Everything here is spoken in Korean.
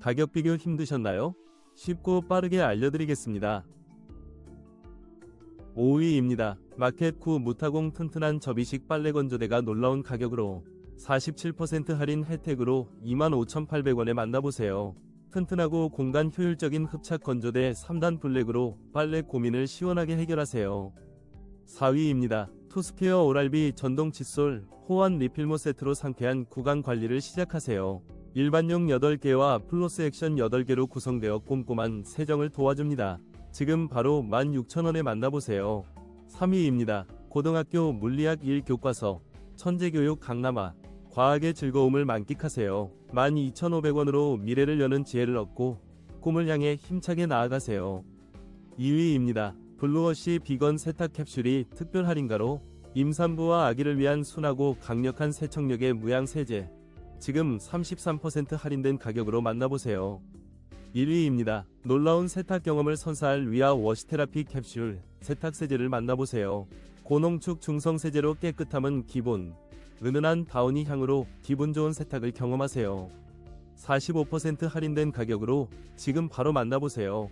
가격 비교 힘드셨나요? 쉽고 빠르게 알려드리겠습니다. 5위입니다. 마켓쿠 무타공 튼튼한 접이식 빨래 건조대가 놀라운 가격으로 47% 할인 혜택으로 25,800원에 만나보세요. 튼튼하고 공간 효율적인 흡착 건조대 3단 블랙으로 빨래 고민을 시원하게 해결하세요. 4위입니다. 투스케어 오랄비 전동 칫솔 호환 리필모 세트로 상쾌한 구강 관리를 시작하세요. 일반용 8개와 플러스 액션 8개로 구성되어 꼼꼼한 세정을 도와줍니다. 지금 바로 16,000원에 만나보세요. 3위입니다. 고등학교 물리학 1 교과서 천재교육 강남아 과학의 즐거움을 만끽하세요. 12,500원으로 미래를 여는 지혜를 얻고 꿈을 향해 힘차게 나아가세요. 2위입니다. 블루워시 비건 세탁 캡슐이 특별 할인가로 임산부와 아기를 위한 순하고 강력한 세척력의 무향 세제 지금 33% 할인된 가격으로 만나보세요. 1위입니다. 놀라운 세탁 경험을 선사할 위아 워시테라피 캡슐 세탁 세제를 만나보세요. 고농축 중성 세제로 깨끗함은 기본, 은은한 다운이 향으로 기분 좋은 세탁을 경험하세요. 45% 할인된 가격으로 지금 바로 만나보세요.